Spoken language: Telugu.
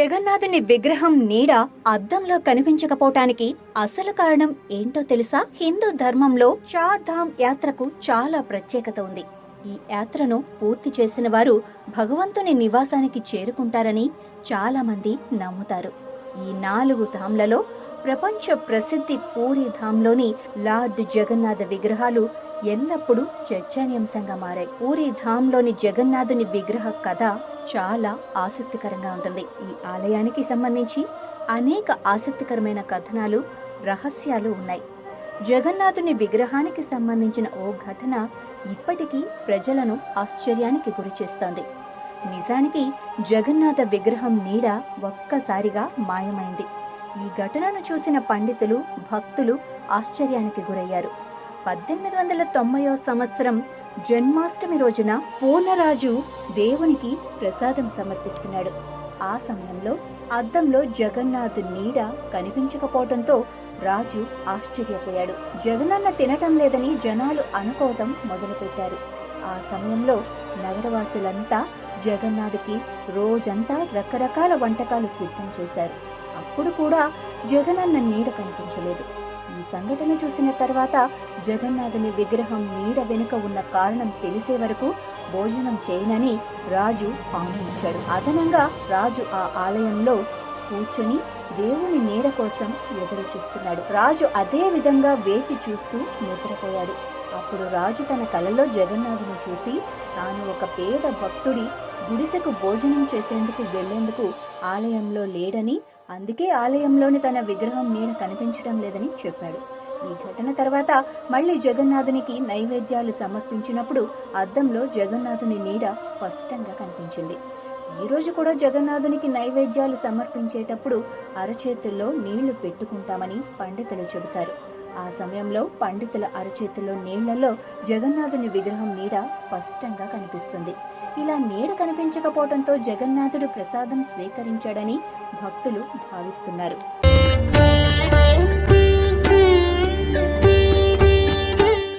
జగన్నాథుని విగ్రహం నీడ అద్దంలో కనిపించకపోవటానికి అసలు కారణం ఏంటో తెలుసా? హిందూ ధర్మంలో చార్ధామ్ యాత్రకు చాలా ప్రత్యేకత ఉంది. ఈ యాత్రను పూర్తి చేసిన వారు భగవంతుని నివాసానికి చేరుకుంటారని చాలా మంది నమ్ముతారు. ఈ నాలుగు ధామ్లలో ప్రపంచ ప్రసిద్ధి పూరిధామ్లోని లార్డ్ జగన్నాథ విగ్రహాలు ఎల్లప్పుడూ చర్చనీయాంశంగా మారాయి. పూరిధామ్లోని జగన్నాథుని విగ్రహ కథ చాలా ఆసక్తికరంగా ఉంటుంది. ఈ ఆలయానికి సంబంధించి అనేక ఆసక్తికరమైన కథనాలు రహస్యాలు ఉన్నాయి. జగన్నాథుని విగ్రహానికి సంబంధించిన ఓ ఘటన ఇప్పటికీ ప్రజలను ఆశ్చర్యానికి గురిచేస్తోంది నిజానికి జగన్నాథ విగ్రహం నీడ ఒక్కసారిగా మాయమైంది. ఈ ఘటనను చూసిన పండితులు భక్తులు ఆశ్చర్యానికి గురయ్యారు. పద్దెనిమిది వందల తొంభైవ సంవత్సరం జన్మాష్టమి రోజున పూర్ణరాజు దేవునికి ప్రసాదం సమర్పిస్తున్నాడు. ఆ సమయంలో అద్దంలో జగన్నాథ్ నీడ కనిపించకపోవడంతో రాజు ఆశ్చర్యపోయాడు. జగనన్న తినటం లేదని జనాలు అనుకోవటం మొదలుపెట్టారు. ఆ సమయంలో నగరవాసులంతా జగన్నాథ్కి రోజంతా రకరకాల వంటకాలు సిద్ధం చేశారు. అప్పుడు కూడా జగనన్న నీడ కనిపించలేదు. ఈ సంఘటన చూసిన తర్వాత జగన్నాథుని విగ్రహం నీడ వెనుక ఉన్న కారణం తెలిసే వరకు భోజనం చేయనని రాజు హామీ ఇచ్చాడు అదనంగా రాజు ఆ ఆలయంలో కూర్చొని దేవుని నీడ కోసం ఎదురు చూస్తున్నాడు. రాజు అదే విధంగా వేచి చూస్తూ నిద్రపోయాడు. అప్పుడు రాజు తన కలలో జగన్నాథుని చూసి తాను ఒక పేద భక్తుడి గుడిసెకు భోజనం చేసేందుకు వెళ్ళేందుకు ఆలయంలో లేడని అందుకే ఆలయంలోని తన విగ్రహం నీడ కనిపించడం లేదని చెప్పాడు. ఈ ఘటన తర్వాత మళ్ళీ జగన్నాథునికి నైవేద్యాలు సమర్పించినప్పుడు అద్దంలో జగన్నాథుని నీడ స్పష్టంగా కనిపించింది. ఈరోజు కూడా జగన్నాథునికి నైవేద్యాలు సమర్పించేటప్పుడు అరచేతుల్లో నీళ్ళు పెట్టుకుంటామని పండితులు చెబుతారు. ఆ సమయంలో పండితుల అరచేతిలో నీళ్ళలో జగన్నాథుని విగ్రహం నీడ స్పష్టంగా కనిపిస్తుంది. ఇలా నీడ కనిపించకపోవడంతో జగన్నాథుడు ప్రసాదం స్వీకరించాడని భక్తులు భావిస్తున్నారు.